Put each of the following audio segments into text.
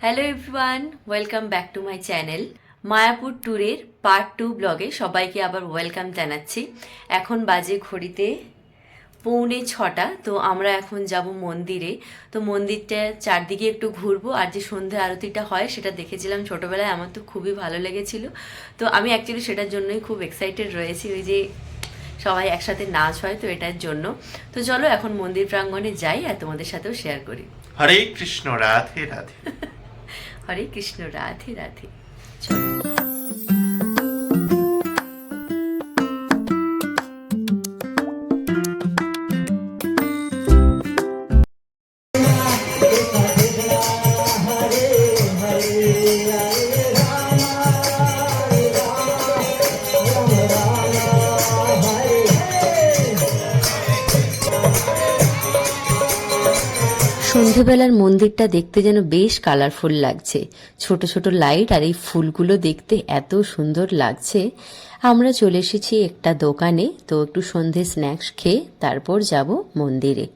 Hello everyone welcome back to my channel Mayapur ট্যুরের part two ব্লগে সবাইকে আবার ওয়েলকাম জানাচ্ছি। এখন বাজে ঘড়িতে পৌনে ছটা তো আমরা এখন যাব মন্দিরে। তো মন্দিরটা চারদিকে একটু ঘুরবো আর যে সন্ধ্যে আরতিটা হয় সেটা দেখেছিলাম ছোটোবেলায় আমার তো খুবই ভালো লেগেছিল। তো আমি অ্যাকচুয়ালি সেটার জন্যই খুব এক্সাইটেড রয়েছি ওই যে সবাই একসাথে নাচ হয় তো এটার জন্য। তো চলো এখন মন্দির প্রাঙ্গণে যাই আর তোমাদের সাথেও শেয়ার করি। হরে কৃষ্ণ রাধে রাধে। হরে কৃষ্ণ রাধে রাধে। চলো সন্ধেবেলার মন্দিরটা দেখতে যেন বেশ কালারফুল লাগছে। ছোট ছোট লাইট আর এই ফুলগুলো দেখতে এত সুন্দর লাগছে। আমরা চলে এসেছি একটা দোকানে, তো একটু সন্ধে স্ন্যাক্স খেয়ে তারপর যাব মন্দিরে।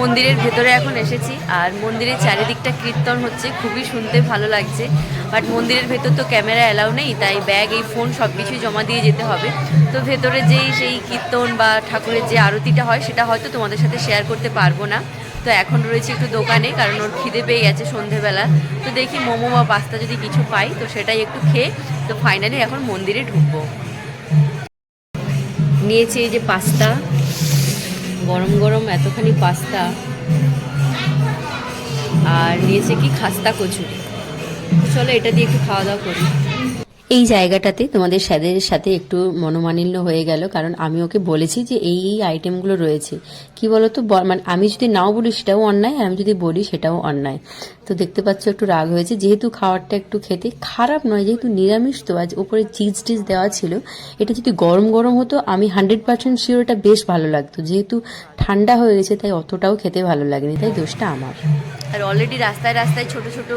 মন্দিরের ভেতরে এখন এসেছি। আর মন্দিরের চারিদিকটা কীর্তন হচ্ছে, খুবই শুনতে ভালো লাগছে। বাট মন্দিরের ভেতর তো ক্যামেরা অ্যালাউ নেই, তাই ব্যাগ, এই ফোন সব কিছুই জমা দিয়ে যেতে হবে। তো ভেতরে যেই সেই কীর্তন বা ঠাকুরের যে আরতিটা হয়, সেটা হয়তো তোমাদের সাথে শেয়ার করতে পারব না। তো এখন রয়েছে একটু দোকানে, কারণ ওর খিদে পেয়ে গেছে সন্ধেবেলা। তো দেখি মোমো বা পাস্তা যদি কিছু পাই, তো সেটাই একটু খেয়ে, তো ফাইনালি এখন মন্দিরে ঢুকবো। নিয়েছি এই যে পাস্তা গরম গরম এতখানি পাস্তা আর নিয়েছে কি খাস্তা কচুরি। চলো এটা দিয়ে একটু খাওয়া দাওয়া করি। এই জায়গাটাতে তোমাদের স্যাদের সাথে একটু মনোমালিন্য হয়ে গেল, কারণ আমি ওকে বলেছি যে এই এই আইটেমগুলো রয়েছে। কি বলতো? মানে আমি যদি নাও বলি সেটাও অন্যায়, আর আমি যদি বলি সেটাও অন্যায়। তো দেখতে পাচ্ছ একটু রাগ হয়েছে। যেহেতু খাবারটা একটু খেতে খারাপ নয়, যেহেতু নিরামিষ, তো আজ উপরে চিজ টিজ দেওয়া ছিল। এটা যদি গরম গরম হতো, আমি হান্ড্রেড পার্সেন্ট শিওর এটা বেশ ভালো লাগতো। যেহেতু ঠান্ডা হয়ে গেছে, তাই অতটাও খেতে ভালো লাগেনি। তাই দোষটা আমার। আর অলরেডি রাস্তায় রাস্তায় ছোট ছোট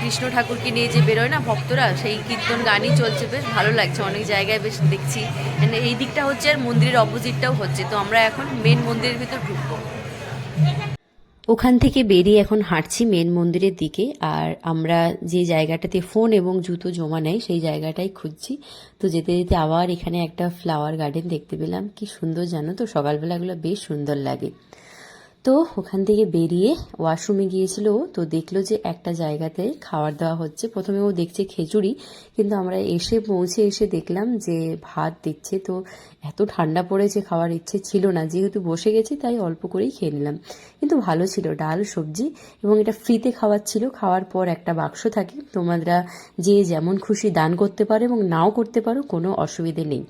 কৃষ্ণ ঠাকুরকে নিয়ে যে বেরোয় না ভক্তরা, সেই কীর্তন গানই চলছে। বেশ ভালো লাগছে, অনেক জায়গায় বেশ দেখছি। এই দিকটা হচ্ছে আর মন্দিরের অপোজিটটাও হচ্ছে। তো আমরা এখন মেন মন্দিরের ভিতর ঢুকবো। ওখান থেকে বেরিয়ে এখন হাঁটছি মেন মন্দিরের দিকে। আর আমরা যে জায়গাটাতে ফোন এবং জুতো জমা নেয়, সেই জায়গাটাই খুঁজছি। তো যেতে যেতে আবার এখানে একটা ফ্লাওয়ার গার্ডেন দেখতে পেলাম। কি সুন্দর জানো তো? সকালবেলাগুলো বেশ সুন্দর লাগে। তো ওখান থেকে বেরিয়ে ওয়াশরুমে গিয়েছিল তো দেখল যে একটা জায়গাতে খাবার দেওয়া হচ্ছে। প্রথমে ও দেখছে খিচুড়ি কিন্তু আমরা এসে পৌঁছে এসে দেখলাম যে ভাত দিচ্ছে। তো এত ঠান্ডা পড়েছে, খাওয়ার ইচ্ছে ছিল না। যেহেতু বসে গেছি, তাই অল্প করেই খেয়ে নিলাম। কিন্তু ভালো ছিল, ডাল, সবজি এবং এটা ফ্রিতে খাওয়ার ছিল। খাওয়ার পর একটা বাক্স থাকে, তোমরা যে যেমন খুশি দান করতে পারো এবং নাও করতে পারো, কোনো অসুবিধে নেই।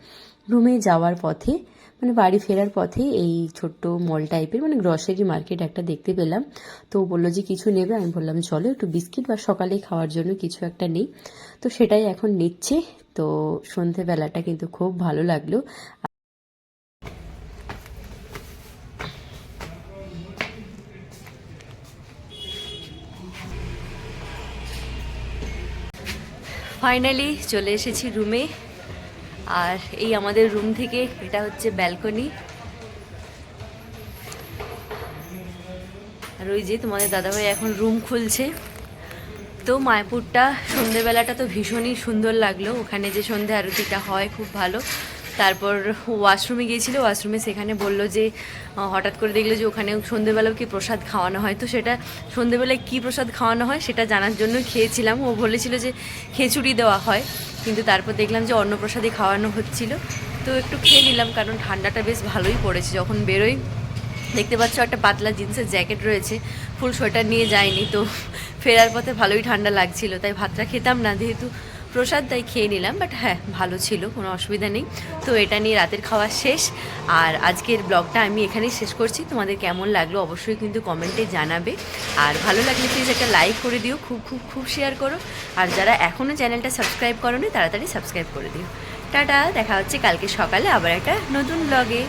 রুমে যাওয়ার পথে মানে বাড়ি ফেরার পথে এই ছোট্ট মল টাইপের মানে গ্রসারি মার্কেট একটা দেখতে পেলাম। তো বলল যে, কিছু নেবে? আমি বললাম, চলো একটু বিস্কিট বা সকালে খাওয়ার জন্য কিছু একটা নেই। তো সেটাই এখন নিচ্ছে। তো সন্ধেবেলাটা কিন্তু খুব ভালো লাগল। ফাইনালি চলে এসেছি রুমে আর এই আমাদের রুম থেকে এটা হচ্ছে ব্যালকনি আর ওই যে তোমাদের দাদাভাই এখন রুম খুলছে। তো মায়াপুরটা সন্ধেবেলাটা তো ভীষণই সুন্দর লাগল। ওখানে যে সন্ধে আরতিটা হয়, খুব ভালো। তারপর ওয়াশরুমে গিয়েছিল, ওয়াশরুমে সেখানে বলল যে হঠাৎ করে দেখল যে ওখানে সন্ধেবেলাও কি প্রসাদ খাওয়ানো হয়। তো সেটা সন্ধেবেলায় কী প্রসাদ খাওয়ানো হয় সেটা জানার জন্য খেয়েছিলাম। ও বলেছিল যে খিচুড়ি দেওয়া হয়, কিন্তু তারপর দেখলাম যে অন্নপ্রসাদই খাওয়ানো হচ্ছিল। তো একটু খেয়ে নিলাম, কারণ ঠান্ডাটা বেশ ভালোই পড়েছে। যখন বেরোই, দেখতে পাচ্ছ একটা পাতলা জিন্সের জ্যাকেট রয়েছে, ফুল সোয়েটার নিয়ে যায়নি তো ফেরার পথে ভালোই ঠান্ডা লাগছিল, তাই ভাতটা খেতাম না। যেহেতু প্রসাদ তাই খেয়ে নিলাম বাট হ্যাঁ ভালো ছিল, কোনো অসুবিধা নেই। তো এটা নিয়ে রাতের খাওয়া শেষ। আর আজকের ব্লগটা আমি এখানেই শেষ করছি। তোমাদের কেমন লাগল অবশ্যই কিন্তু কমেন্টে জানাবে। আর ভালো লাগলে প্লিজ একটা লাইক করে দিও, খুব খুব খুব শেয়ার করো। আর যারা এখনও চ্যানেলটা সাবস্ক্রাইব করোনি, তাড়াতাড়ি সাবস্ক্রাইব করে দিও। টাটা, দেখা হচ্ছে কালকে সকালে আবার একটা নতুন ব্লগে